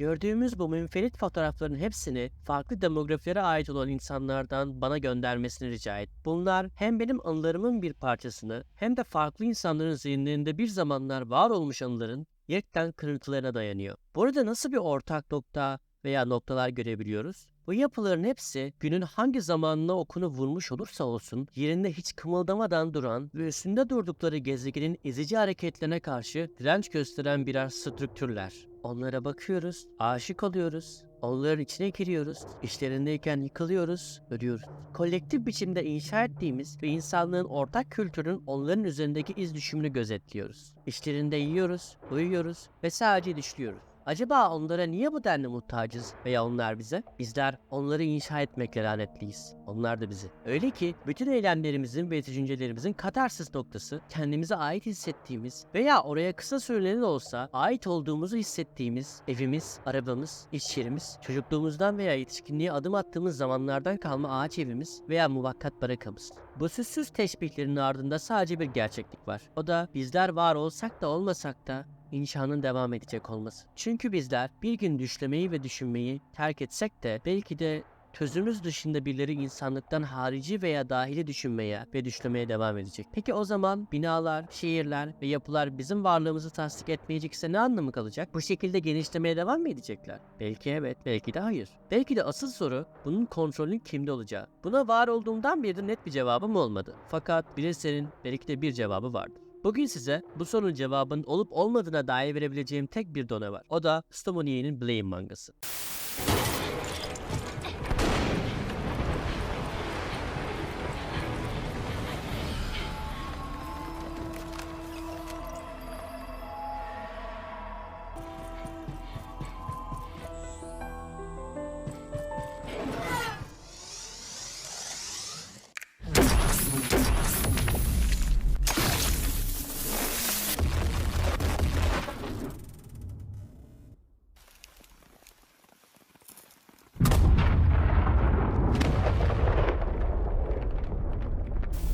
Gördüğümüz bu münferit fotoğrafların hepsini farklı demografilere ait olan insanlardan bana göndermesini rica et. Bunlar hem benim anılarımın bir parçasını hem de farklı insanların zihinlerinde bir zamanlar var olmuş anıların yekten kırıntılarına dayanıyor. Burada nasıl bir ortak nokta veya noktalar görebiliyoruz? Bu yapıların hepsi günün hangi zamanına okunu vurmuş olursa olsun yerinde hiç kımıldamadan duran ve üstünde durdukları gezegenin ezici hareketlerine karşı direnç gösteren birer strüktürler. Onlara bakıyoruz, aşık oluyoruz, onların içine giriyoruz, işlerindeyken yıkılıyoruz, ölüyoruz. Kolektif biçimde inşa ettiğimiz ve insanlığın ortak kültürün onların üzerindeki iz düşümünü gözetliyoruz. İşlerinde yiyoruz, uyuyoruz ve sadece düşlüyoruz. Acaba onlara niye bu denli muhtacız veya onlar bize? Bizler onları inşa etmekle lanetliyiz. Onlar da bizi. Öyle ki bütün eylemlerimizin ve düşüncelerimizin katarsis noktası kendimize ait hissettiğimiz veya oraya kısa süreli de olsa ait olduğumuzu hissettiğimiz evimiz, arabamız, iş yerimiz, çocukluğumuzdan veya yetişkinliğe adım attığımız zamanlardan kalma ağaç evimiz veya muvakkat barakamız. Bu süssüz teşbihlerin ardında sadece bir gerçeklik var. O da bizler var olsak da olmasak da inşanın devam edecek olması. Çünkü bizler bir gün düşlemeyi ve düşünmeyi terk etsek de belki de tözümüz dışında birileri insanlıktan harici veya dahili düşünmeye ve düşlemeye devam edecek. Peki o zaman binalar, şehirler ve yapılar bizim varlığımızı tasdik etmeyecekse ne anlamı kalacak? Bu şekilde genişlemeye devam mı edecekler? Belki evet, belki de hayır. Belki de asıl soru bunun kontrolünün kimde olacağı. Buna var olduğumdan beri net bir cevabım olmadı. Fakat birisinin belki de bir cevabı vardır. Bugün size bu sorunun cevabının olup olmadığına dair verebileceğim tek bir done var. O da Stomonie'nin Blame mangası.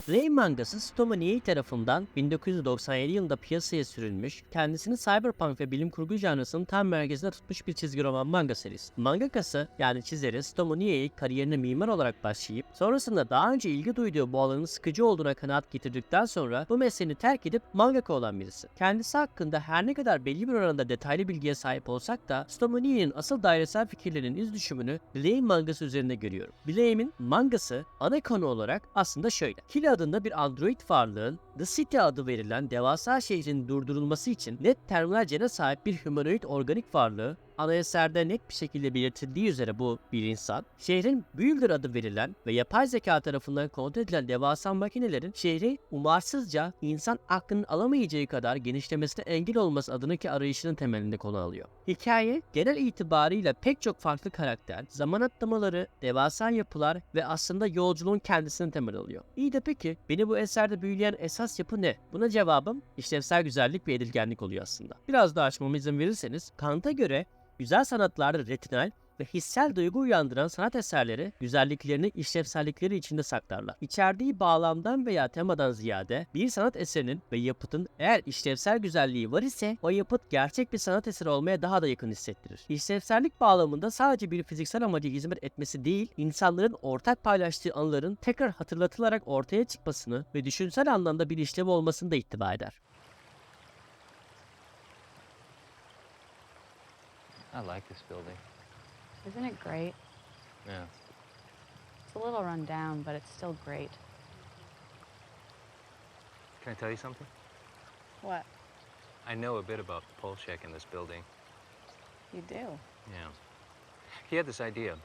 Ray mangası Stomonie tarafından 1997 yılında piyasaya sürülmüş, kendisini cyberpunk ve bilim kurgu janrasının tam merkezine tutmuş bir çizgi roman manga serisi. Mangakası yani çizeri Stomonie'yi kariyerine mimar olarak başlayıp sonrasında daha önce ilgi duyduğu bu alanın sıkıcı olduğuna kanaat getirdikten sonra bu mesleğini terk edip mangaka olan birisi. Kendisi hakkında her ne kadar belli bir oranda detaylı bilgiye sahip olsak da Stomonie'nin asıl dairesel fikirlerinin iz düşümünü Blame mangası üzerinde görüyorum. Blame'in mangası ana konu olarak aslında şöyle. Kill adında bir android varlığın The City adı verilen devasa şehrin durdurulması için net terminal gene sahip bir humanoid organik varlığı ana eserde net bir şekilde belirtildiği üzere bu bir insan, şehrin Builder adı verilen ve yapay zeka tarafından kontrol edilen devasa makinelerin şehri umarsızca insan aklının alamayacağı kadar genişlemesine engel olması adındaki arayışının temelinde konu alıyor. Hikaye genel itibarıyla pek çok farklı karakter, zaman atlamaları, devasa yapılar ve aslında yolculuğun kendisini temel alıyor. İyi de peki beni bu eserde büyüleyen esas yapı ne? Buna cevabım işlevsel güzellik ve edilgenlik oluyor aslında. Biraz daha açmama izin verirseniz Kant'a göre güzel sanatlarda retinal ve hissel duygu uyandıran sanat eserleri güzelliklerini işlevsellikleri içinde saklarlar. İçerdiği bağlamdan veya temadan ziyade bir sanat eserinin ve yapıtın eğer işlevsel güzelliği var ise o yapıt gerçek bir sanat eseri olmaya daha da yakın hissettirir. İşlevsellik bağlamında sadece bir fiziksel amacı hizmet etmesi değil, insanların ortak paylaştığı anıların tekrar hatırlatılarak ortaya çıkmasını ve düşünsel anlamda bir işlev olmasını da ittiba eder. I like this building. Isn't it great? Yeah. It's a little run down, but it's still great. Can I tell you something? What? I know a bit about Polshek and this building. You do? Yeah. He had this idea,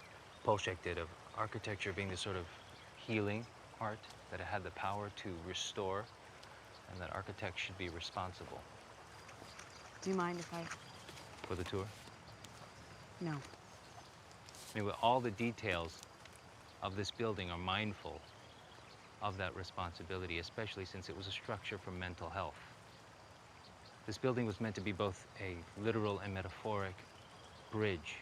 Polshek did, of architecture being this sort of healing art, that it had the power to restore, and that architects should be responsible. Do you mind if I? For the tour? No. With all the details of this building are mindful of that responsibility, especially since it was a structure for mental health. This building was meant to be both a literal and metaphoric bridge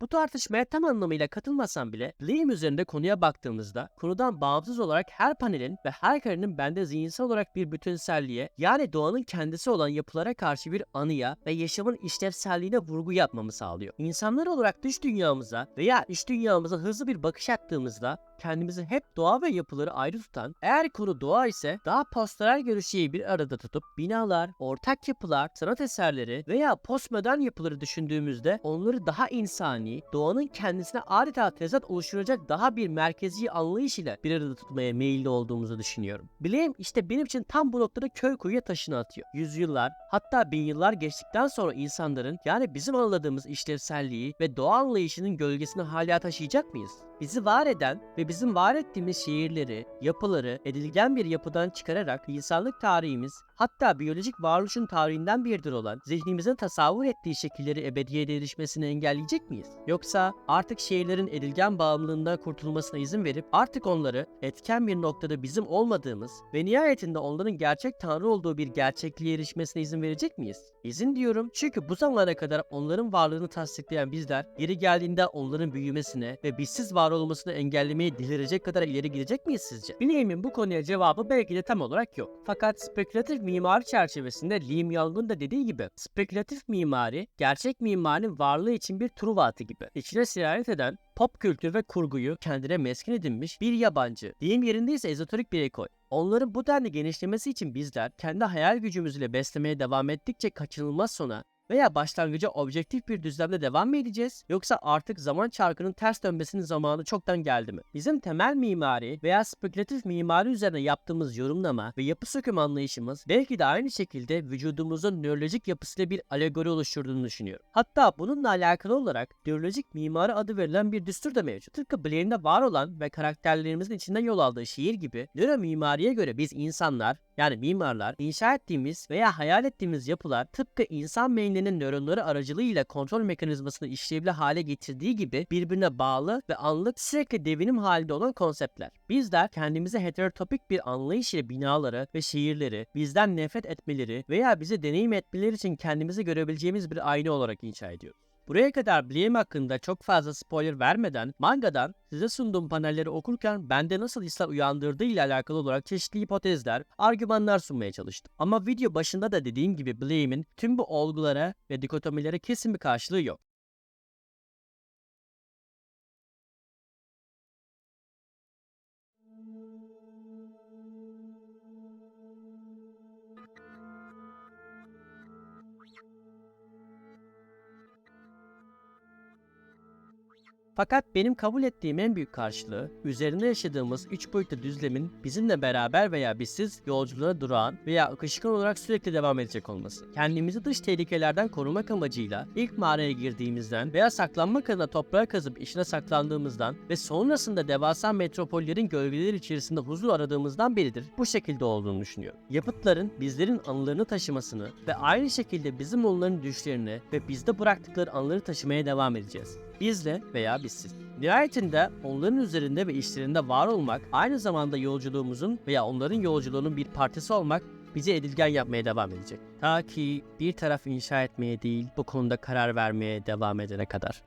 Bu tartışmaya tam anlamıyla katılmasam bile Liam üzerinde konuya baktığımızda konudan bağımsız olarak her panelin ve her karenin bende zihinsel olarak bir bütünselliğe yani doğanın kendisi olan yapılara karşı bir anıya ve yaşamın işlevselliğine vurgu yapmamı sağlıyor. İnsanlar olarak dış dünyamıza veya iç dünyamıza hızlı bir bakış attığımızda kendimizi hep doğa ve yapıları ayrı tutan, eğer konu doğa ise daha pastoral görüşeyi bir arada tutup binalar, ortak yapılar, sanat eserleri veya postmodern yapıları düşündüğümüzde onları daha insani, doğanın kendisine adeta tezat oluşturacak daha bir merkezi anlayış ile bir arada tutmaya meyilli olduğumuzu düşünüyorum. Blame işte benim için tam bu noktada köy kuyuya taşını atıyor. Yüzyıllar hatta bin yıllar geçtikten sonra insanların yani bizim anladığımız işlevselliği ve doğa anlayışının gölgesini hala taşıyacak mıyız? Bizi var eden ve bizim var ettiğimiz şehirleri, yapıları edilgen bir yapıdan çıkararak insanlık tarihimiz hatta biyolojik varoluşun tarihinden biridir olan zihnimizin tasavvur ettiği şekilleri ebediyete erişmesini engelleyecek miyiz? Yoksa artık şehirlerin edilgen bağımlılığından kurtulmasına izin verip artık onları etken bir noktada bizim olmadığımız ve nihayetinde onların gerçek tanrı olduğu bir gerçekliğe erişmesine izin verecek miyiz? İzin diyorum çünkü bu zamana kadar onların varlığını tasdikleyen bizler yeri geldiğinde onların büyümesine ve bizsiz var olmasını engellemeye delirecek kadar ileri gidecek miyiz sizce? Bileğimin bu konuya cevabı belki de tam olarak yok. Fakat spekülatif mimari çerçevesinde Lim Young'un da dediği gibi spekülatif mimari gerçek mimarinin varlığı için bir truva atı gibi. İçine sirayet eden pop kültür ve kurguyu kendine meskin edinmiş bir yabancı. Deyim yerinde ise ezoterik bir ekol. Onların bu denli genişlemesi için bizler kendi hayal gücümüzle beslemeye devam ettikçe kaçınılmaz sona veya başlangıca objektif bir düzlemde devam mı edeceğiz? Yoksa artık zaman çarkının ters dönmesinin zamanı çoktan geldi mi? Bizim temel mimari veya spekülatif mimari üzerine yaptığımız yorumlama ve yapı söküm anlayışımız belki de aynı şekilde vücudumuzun nörolojik yapısıyla bir alegori oluşturduğunu düşünüyorum. Hatta bununla alakalı olarak nörolojik mimari adı verilen bir düstur da mevcut. Tıpkı Blaine'de var olan ve karakterlerimizin içinden yol aldığı şiir gibi nöro mimariye göre biz insanlar yani mimarlar inşa ettiğimiz veya hayal ettiğimiz yapılar tıpkı insan beyninin nöronları aracılığıyla kontrol mekanizmasını işlevli hale getirdiği gibi birbirine bağlı ve anlık sürekli devinim halinde olan konseptler. Bizler kendimize heterotopik bir anlayış ile binaları ve şehirleri bizden nefret etmeleri veya bizi deneyim etmeleri için kendimizi görebileceğimiz bir ayna olarak inşa ediyoruz. Buraya kadar Blame hakkında çok fazla spoiler vermeden mangadan size sunduğum panelleri okurken bende nasıl hisler uyandırdığı ile alakalı olarak çeşitli hipotezler, argümanlar sunmaya çalıştım. Ama video başında da dediğim gibi Blame'in tüm bu olgulara ve dikotomilere kesin bir karşılığı yok. Fakat benim kabul ettiğim en büyük karşılığı, üzerinde yaşadığımız üç boyutlu düzlemin bizimle beraber veya bizsiz yolculuğa durağan veya akışkan olarak sürekli devam edecek olması. Kendimizi dış tehlikelerden korumak amacıyla ilk mağaraya girdiğimizden veya saklanmak adına toprağa kazıp içine saklandığımızdan ve sonrasında devasa metropollerin gölgeleri içerisinde huzur aradığımızdan beridir bu şekilde olduğunu düşünüyorum. Yapıtların bizlerin anılarını taşımasını ve aynı şekilde bizim onların düşlerini ve bizde bıraktıkları anıları taşımaya devam edeceğiz. Bizle veya bizsiz. Nihayetinde onların üzerinde ve işlerinde var olmak, aynı zamanda yolculuğumuzun veya onların yolculuğunun bir parçası olmak bizi edilgen yapmaya devam edecek. Ta ki bir taraf inşa etmeye değil, bu konuda karar vermeye devam edene kadar.